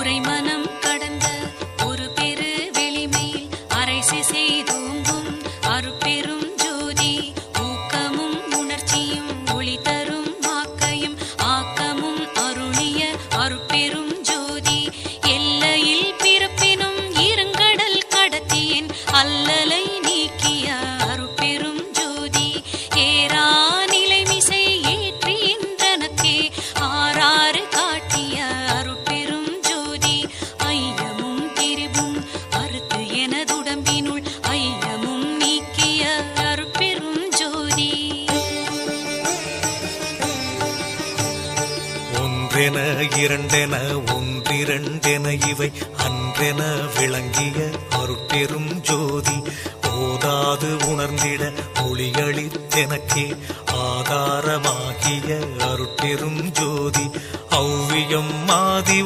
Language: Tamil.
உரைமனம் கடந்த ஒரு பெரு வெளிமையில் அரைசி செய்தோங்கும் அருட்பெரும் ஜோதி. ஊக்கமும் உணர்ச்சியும் ஒளி தரும் ஆக்கையும். ஆக்கமும் அருளிய அருட்பெரும் ஜோதி. எல்லையில் பிறப்பினும் இருங்கடல் கடத்தியன். அல்லலை நீக்கிய ஒன்றென இரண்டென ஒன்றிரண்டென இவை அன்றென விளங்கிய அருட்பெரும் ஜோதி. ஓதாது உணர்ந்திட ஒளியளித்தெனக்கே ஆதாரமாகிய அருட்பெரும் ஜோதி. ஔவியம் மாதி